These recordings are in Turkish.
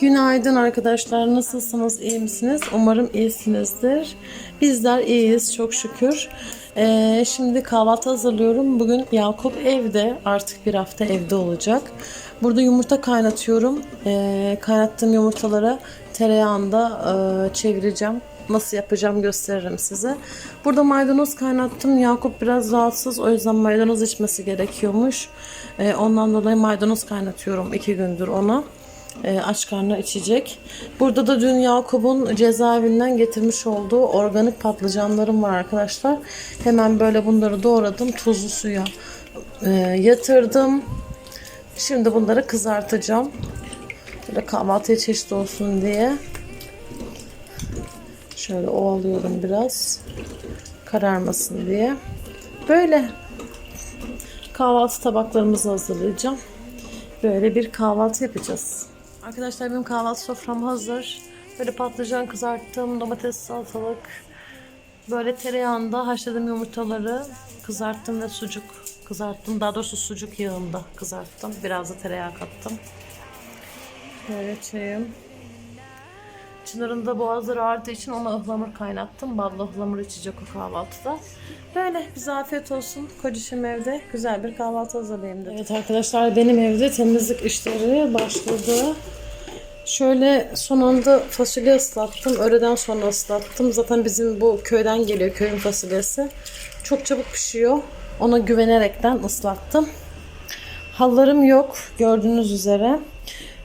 Günaydın arkadaşlar. Nasılsınız? İyi misiniz? Umarım iyisinizdir. Bizler iyiyiz çok şükür. Ee, şimdi kahvaltı hazırlıyorum. Bugün Yakup evde. Artık bir hafta evde olacak. Burada yumurta kaynatıyorum. Ee, kaynattığım yumurtalara tereyağında e, çevireceğim. Nasıl yapacağım gösteririm size. Burada maydanoz kaynattım. Yakup biraz rahatsız. O yüzden maydanoz içmesi gerekiyormuş. Ee, ondan dolayı maydanoz kaynatıyorum iki gündür ona e, aç karnına içecek. Burada da dün Yakup'un cezaevinden getirmiş olduğu organik patlıcanlarım var arkadaşlar. Hemen böyle bunları doğradım. Tuzlu suya e, yatırdım. Şimdi bunları kızartacağım. Böyle kahvaltıya çeşit olsun diye. Şöyle ovalıyorum biraz. Kararmasın diye. Böyle kahvaltı tabaklarımızı hazırlayacağım. Böyle bir kahvaltı yapacağız. Arkadaşlar benim kahvaltı sofram hazır. Böyle patlıcan kızarttım, domates salatalık. Böyle tereyağında haşladığım yumurtaları kızarttım ve sucuk kızarttım. Daha doğrusu sucuk yağında kızarttım. Biraz da tereyağı kattım. Böyle çayım. Çınar'ın da boğazları ağrıdığı için ona ıhlamur kaynattım. Ballı ıhlamur içecek o kahvaltıda. Böyle bize afiyet olsun. Kocişim evde güzel bir kahvaltı hazırlayayım dedim. Evet arkadaşlar benim evde temizlik işleri başladı. Şöyle son anda fasulye ıslattım. Öğleden sonra ıslattım. Zaten bizim bu köyden geliyor köyün fasulyesi. Çok çabuk pişiyor. Ona güvenerekten ıslattım. Hallarım yok gördüğünüz üzere.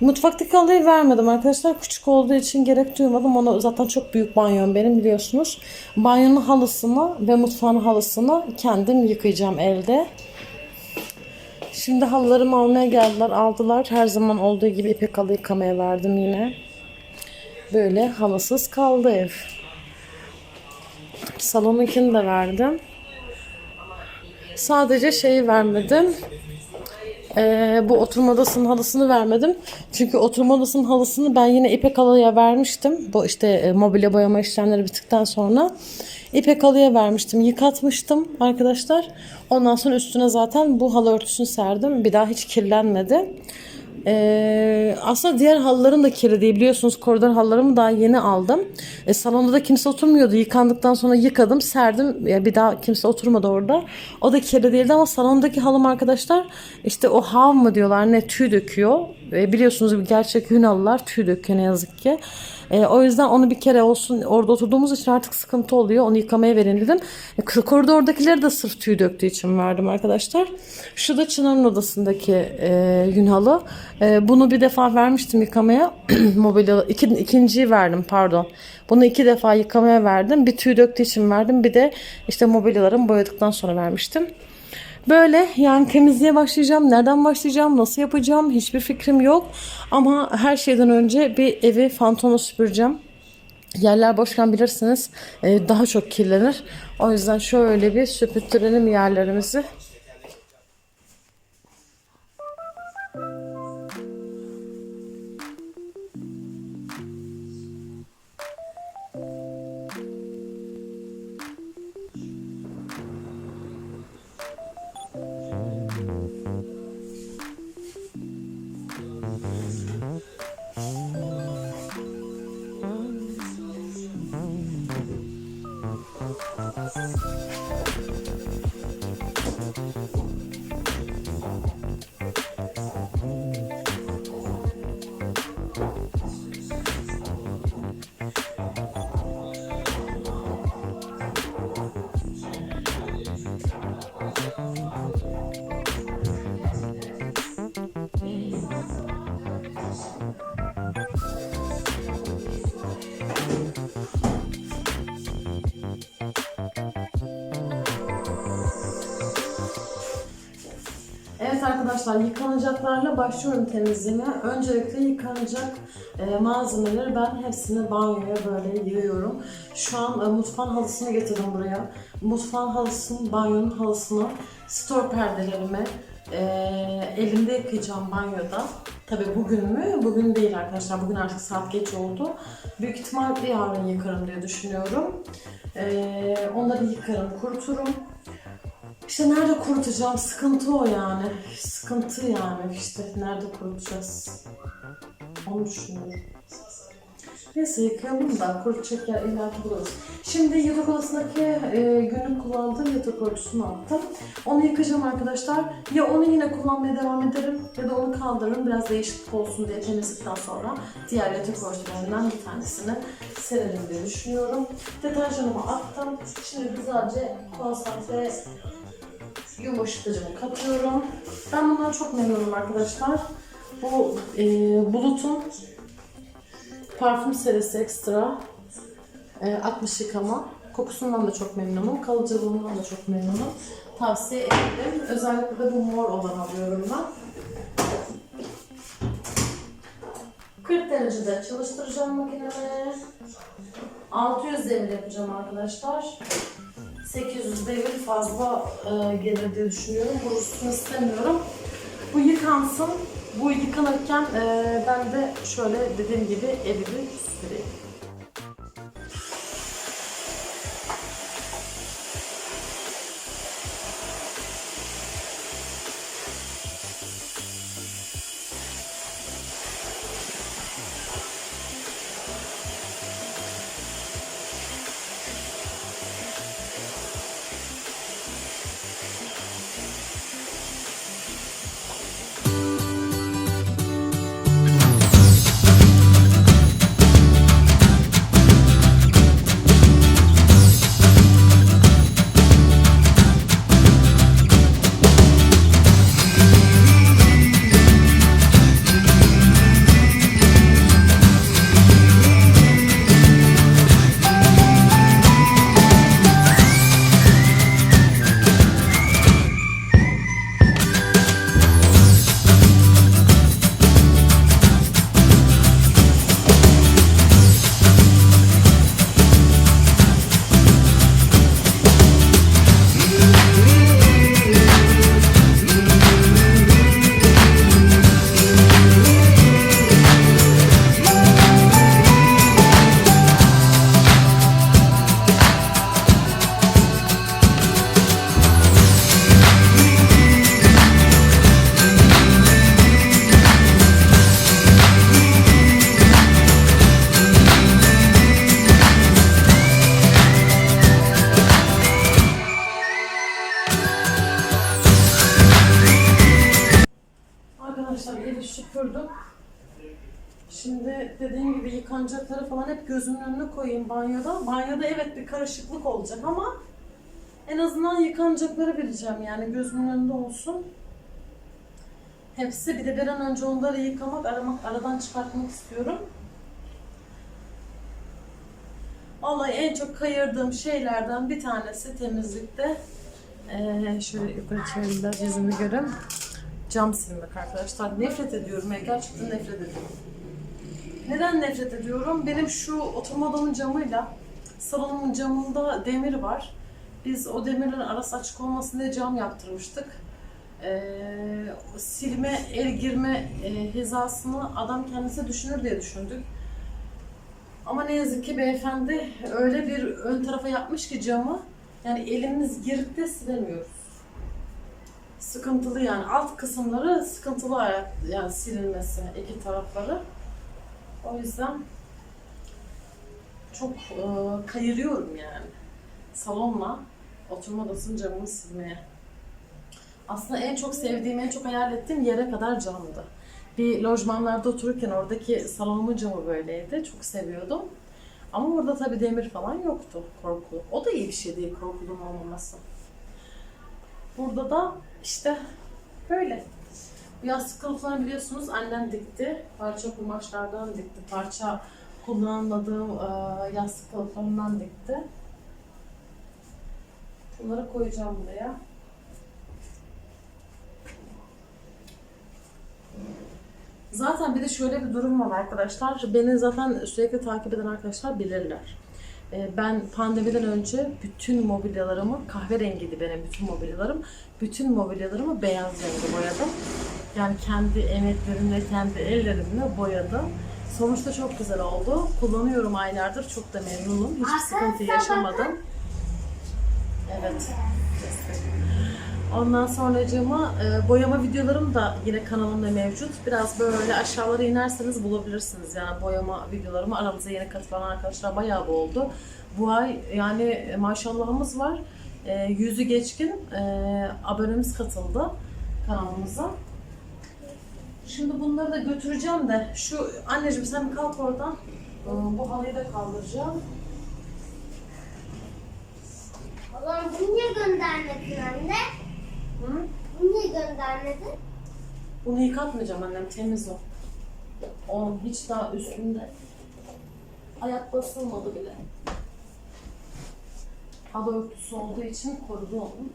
Mutfaktaki halıyı vermedim arkadaşlar. Küçük olduğu için gerek duymadım. Ona zaten çok büyük banyom benim biliyorsunuz. Banyonun halısını ve mutfağın halısını kendim yıkayacağım elde. Şimdi halılarımı almaya geldiler. Aldılar. Her zaman olduğu gibi ipek halı yıkamaya verdim yine. Böyle halısız kaldı ev. Salonunkini de verdim. Sadece şeyi vermedim. Ee, bu oturma odasının halısını vermedim. Çünkü oturma odasının halısını ben yine İpek halıya vermiştim. Bu işte e, mobilya boyama işlemleri bittikten sonra. İpek halıya vermiştim. Yıkatmıştım arkadaşlar. Ondan sonra üstüne zaten bu halı örtüsünü serdim. Bir daha hiç kirlenmedi. Ee, aslında diğer halıların da kirli. Biliyorsunuz koridor halılarımı daha yeni aldım. E, salonda da kimse oturmuyordu. Yıkandıktan sonra yıkadım, serdim. Ya bir daha kimse oturmadı orada. O da kirli değildi ama salondaki halım arkadaşlar işte o hav mı diyorlar ne tüy döküyor. E, biliyorsunuz gerçek Hün halılar tüy döküyor ne yazık ki. E, o yüzden onu bir kere olsun orada oturduğumuz için artık sıkıntı oluyor. Onu yıkamaya verin dedim. E, koridordakileri de sırf tüy döktüğü için verdim arkadaşlar. Şu da Çınar'ın odasındaki e, yün halı. E, bunu bir defa vermiştim yıkamaya. Mobilya iki, ikinciyi verdim pardon. Bunu iki defa yıkamaya verdim. Bir tüy döktüğü için verdim. Bir de işte mobilyalarımı boyadıktan sonra vermiştim. Böyle yani temizliğe başlayacağım. Nereden başlayacağım? Nasıl yapacağım? Hiçbir fikrim yok. Ama her şeyden önce bir evi fantona süpüreceğim. Yerler boşken bilirsiniz e, daha çok kirlenir. O yüzden şöyle bir süpürtürelim yerlerimizi. Evet arkadaşlar yıkanacaklarla başlıyorum temizliğime. Öncelikle yıkanacak e, malzemeleri ben hepsini banyoya böyle yığıyorum. Şu an e, mutfağın halısını getirdim buraya. Mutfağın halısını, banyonun halısını, store perdelerimi e, elimde yıkayacağım banyoda. Tabii bugün mü? Bugün değil arkadaşlar. Bugün artık saat geç oldu. Büyük ihtimalle yarın yıkarım diye düşünüyorum. E, onları yıkarım, kuruturum. İşte nerede kurutacağım? Sıkıntı o yani. Sıkıntı yani işte. Nerede kurutacağız? Onu düşünüyorum. Neyse yıkayalım da kurutacak yer illa ki buluruz. Şimdi yatak odasındaki e, günlük kullandığım yatak örtüsünü attım. Onu yıkayacağım arkadaşlar. Ya onu yine kullanmaya devam ederim ya da onu kaldırırım. Biraz değişiklik olsun diye temizlikten sonra diğer yatak örtülerinden bir tanesini serelim diye düşünüyorum. Deterjanımı attım. Şimdi güzelce konsantre yumuşatıcımı katıyorum. Ben bundan çok memnunum arkadaşlar. Bu e, bulutun parfüm serisi ekstra. E, 60 yıkama. Kokusundan da çok memnunum. Kalıcılığından da çok memnunum. Tavsiye ederim. Özellikle de bu mor olan alıyorum ben. 40 derecede çalıştıracağım makinemi. 600 devir yapacağım arkadaşlar. 800 devir fazla e, gelir diye düşünüyorum. Kurusun istemiyorum. Bu yıkansın. Bu yıkanırken e, ben de şöyle dediğim gibi evi bir süpüreyim. Falan hep gözümün önüne koyayım banyoda. Banyoda evet bir karışıklık olacak ama en azından yıkanacakları bileceğim yani gözümün önünde olsun. Hepsi bir de bir an önce onları yıkamak, aramak, aradan çıkartmak istiyorum. Vallahi en çok kayırdığım şeylerden bir tanesi temizlikte. Ee, şöyle yukarı çevireyim biraz yüzümü görün. Cam silmek arkadaşlar. Nefret ediyorum. ya, Gerçekten nefret ediyorum. Neden nefret ediyorum? Benim şu oturma odamın camıyla salonumun camında demir var. Biz o demirlerin arası açık olmasın diye cam yaptırmıştık. Ee, silme, el girme e, hizasını adam kendisi düşünür diye düşündük. Ama ne yazık ki beyefendi öyle bir ön tarafa yapmış ki camı yani elimiz girip de silemiyoruz. Sıkıntılı yani alt kısımları sıkıntılı yani silinmesi iki tarafları. O yüzden çok e, kayırıyorum yani salonla oturma odasının camını silmeye. Aslında en çok sevdiğim, en çok hayal ettiğim yere kadar camdı. Bir lojmanlarda otururken oradaki salonumun camı böyleydi. Çok seviyordum. Ama orada tabii demir falan yoktu korkulu. O da iyi bir şey değil korkulun olmaması. Burada da işte böyle. Bu yastık kılıflarını biliyorsunuz annem dikti. Parça kumaşlardan dikti. Parça kullanmadığım e, yastık kılıflarından dikti. Bunları koyacağım buraya. Zaten bir de şöyle bir durum var arkadaşlar. Beni zaten sürekli takip eden arkadaşlar bilirler. Ee, Ben pandemiden önce bütün mobilyalarımı, kahverengiydi benim bütün mobilyalarım. Bütün mobilyalarımı beyaz renge boyadım. Yani kendi emeklerimle, kendi ellerimle boyadım. Sonuçta çok güzel oldu. Kullanıyorum aylardır. Çok da memnunum. Hiçbir sıkıntı yaşamadım. Evet. Ondan sonracığıma e, boyama videolarım da yine kanalımda mevcut. Biraz böyle aşağılara inerseniz bulabilirsiniz. Yani boyama videolarımı aramıza yeni katılan arkadaşlar bayağı oldu. Bu ay yani maşallahımız var. E, yüzü geçkin e, abonemiz katıldı kanalımıza. Şimdi bunları da götüreceğim de şu anneciğim sen kalk oradan. E, Bu halıyı da kaldıracağım. Allah'ım bunu niye göndermedin anne? Hı? Bunu niye göndermedin? Bunu yıkatmayacağım annem temiz o. Onun hiç daha üstünde ayak basılmadı bile. Halı örtüsü olduğu için korudu onu.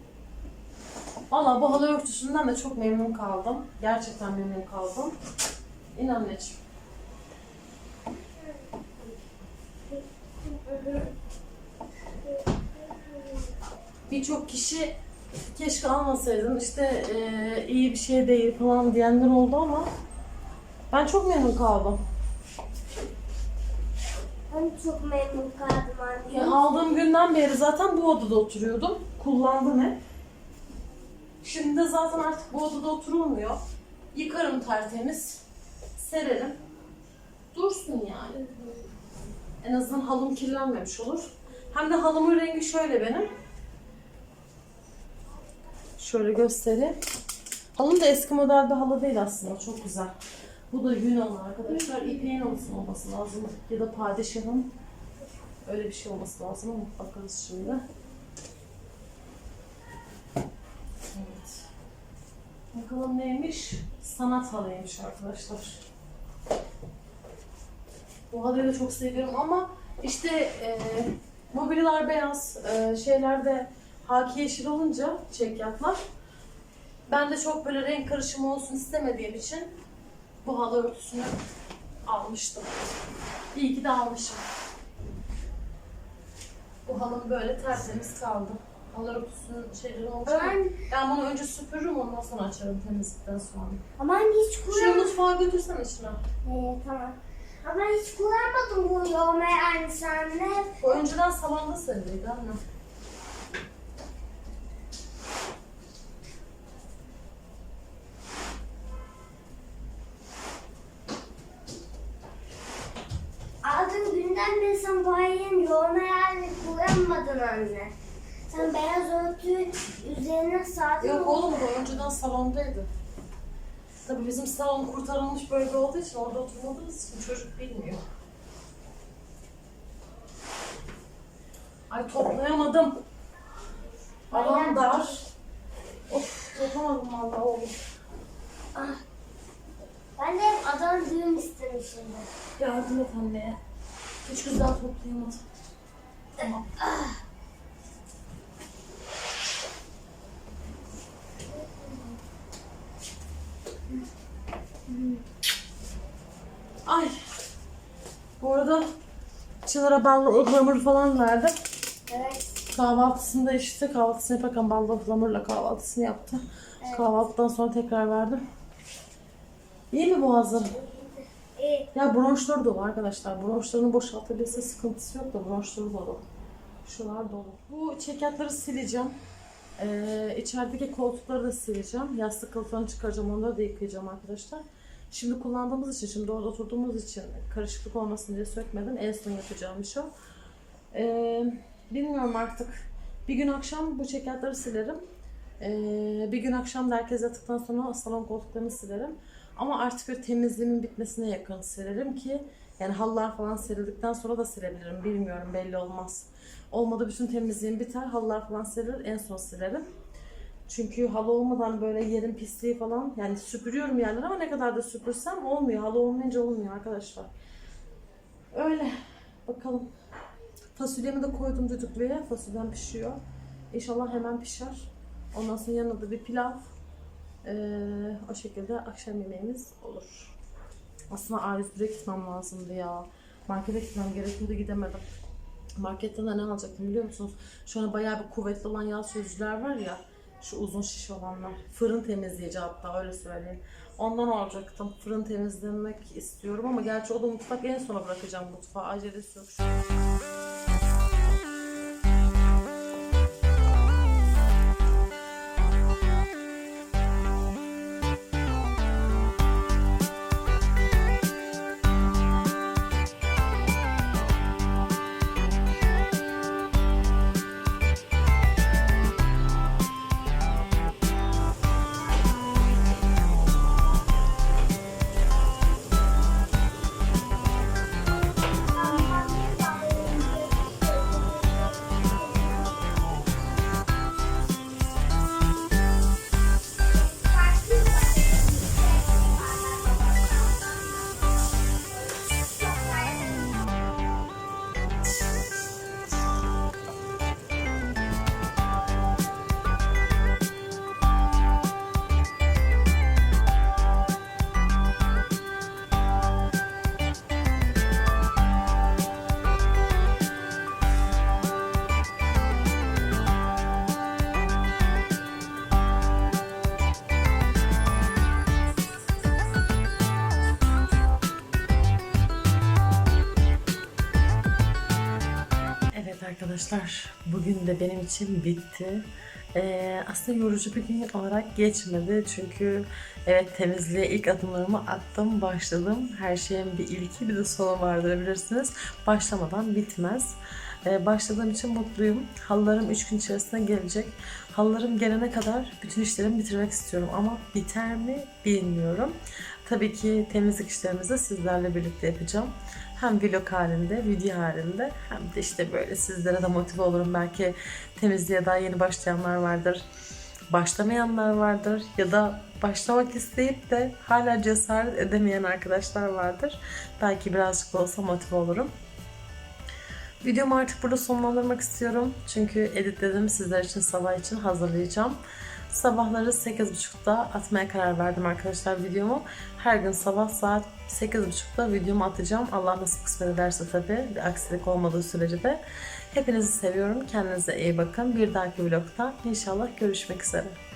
Valla bu halı örtüsünden de çok memnun kaldım. Gerçekten memnun kaldım. İn anneciğim. Birçok kişi keşke almasaydım işte eee, iyi bir şey değil falan diyenler oldu ama ben çok memnun kaldım. Ben çok memnun kaldım anne. Ya aldığım günden beri zaten bu odada oturuyordum. Kullandım hep. Şimdi de zaten artık bu odada oturulmuyor. Yıkarım tertemiz. Sererim. Dursun yani. En azından halım kirlenmemiş olur. Hem de halımın rengi şöyle benim. Şöyle göstereyim. Halım da eski model bir halı değil aslında. Çok güzel. Bu da halı arkadaşlar. İpeğin halısı olması lazım. Ya da padişahın. Öyle bir şey olması lazım ama bakarız şimdi. Bakalım neymiş? Sanat halıymış arkadaşlar. Bu halıyı da çok seviyorum ama işte e, mobilyalar beyaz, e, şeylerde haki yeşil olunca çekyatlar. Ben de çok böyle renk karışımı olsun istemediğim için bu halı örtüsünü almıştım. İyi ki de almışım. Bu halım böyle tertemiz kaldı. Halı örtüsünün şeyleri olacak. Aman, Ben bunu önce süpürürüm ondan sonra açarım temizlikten sonra. aman hiç Şunu kullanmadım. mutfağa götürsen içine. Ee, tamam. Ama hiç kullanmadım bu yoğurmayı anne. Bu önceden salonda seriliydi anne. Aldığın günden beri sen bu ayın yoğurmayı halini kullanmadın anne. Sen beyaz örtü üzerine sade Yok oğlum bu önceden salondaydı. Tabii bizim salon kurtarılmış bölge olduğu için orada oturmadığımız için çocuk bilmiyor. Ay toplayamadım. Alan dar. Of toplamadım vallahi oğlum. Ah. Ben de hep adam düğün istemişimdir. Yardım et anneye. Hiç güzel toplayamadım. Tamam. Ay. Bu arada Çınar'a ballı ıhlamur falan verdim. Evet. Kahvaltısında işte kahvaltısını yaparken ballı ıhlamurla kahvaltısını yaptı. Kahvaltıdan sonra tekrar verdim. İyi mi boğazın? İyi. Ya bronşları dolu arkadaşlar. Bronşlarını boşaltabilse sıkıntısı yok da bronşları dolu. Şular dolu. Bu çekyatları sileceğim. Ee, içerideki koltukları da sileceğim. Yastık kılıflarını çıkaracağım. Onları da yıkayacağım arkadaşlar. Şimdi kullandığımız için, şimdi orada oturduğumuz için karışıklık olmasın diye sökmedim. En son yapacağım iş o. Ee, bilmiyorum artık. Bir gün akşam bu çekyatları silerim. Ee, bir gün akşam da herkes yattıktan sonra salon koltuklarını silerim. Ama artık bir temizliğimin bitmesine yakın silerim ki yani halılar falan serildikten sonra da silebilirim. Bilmiyorum belli olmaz. Olmadı bütün temizliğim biter. Halılar falan serilir en son silerim. Çünkü halı olmadan böyle yerin pisliği falan yani süpürüyorum yerleri ama ne kadar da süpürsem olmuyor. Halı olmayınca olmuyor arkadaşlar. Öyle. Bakalım. Fasulyemi de koydum düdüklüye. Fasulyem pişiyor. İnşallah hemen pişer. Ondan sonra yanında da bir pilav. Ee, o şekilde akşam yemeğimiz olur. Aslında A101'e gitmem lazımdı ya. Markete gitmem gerekiyordu gidemedim. Marketten de ne alacaktım biliyor musunuz? Şu an bayağı bir kuvvetli olan yağ sözcüler var ya. Şu uzun şiş olanlar. Fırın temizleyici hatta öyle söyleyeyim. Ondan alacaktım. Fırın temizlemek istiyorum ama gerçi o da mutfak en sona bırakacağım mutfağı. Acelesi yok şu an. Arkadaşlar, bugün de benim için bitti. Ee, aslında yorucu bir gün olarak geçmedi çünkü evet temizliğe ilk adımlarımı attım, başladım. Her şeyin bir ilki bir de sonu vardır bilirsiniz. Başlamadan bitmez. Ee, başladığım için mutluyum. Halılarım 3 gün içerisinde gelecek. Halılarım gelene kadar bütün işlerimi bitirmek istiyorum ama biter mi bilmiyorum. Tabii ki temizlik işlerimizi sizlerle birlikte yapacağım. Hem vlog halinde, video halinde hem de işte böyle sizlere de motive olurum. Belki temizliğe daha yeni başlayanlar vardır. Başlamayanlar vardır ya da başlamak isteyip de hala cesaret edemeyen arkadaşlar vardır. Belki birazcık olsa motive olurum. Videomu artık burada sonlandırmak istiyorum. Çünkü editledim sizler için sabah için hazırlayacağım. Sabahları 8.30'da atmaya karar verdim arkadaşlar videomu. Her gün sabah saat 8.30'da videomu atacağım. Allah nasip kısmet ederse tabii. Bir aksilik olmadığı sürece de. Hepinizi seviyorum. Kendinize iyi bakın. Bir dahaki vlogda inşallah görüşmek üzere.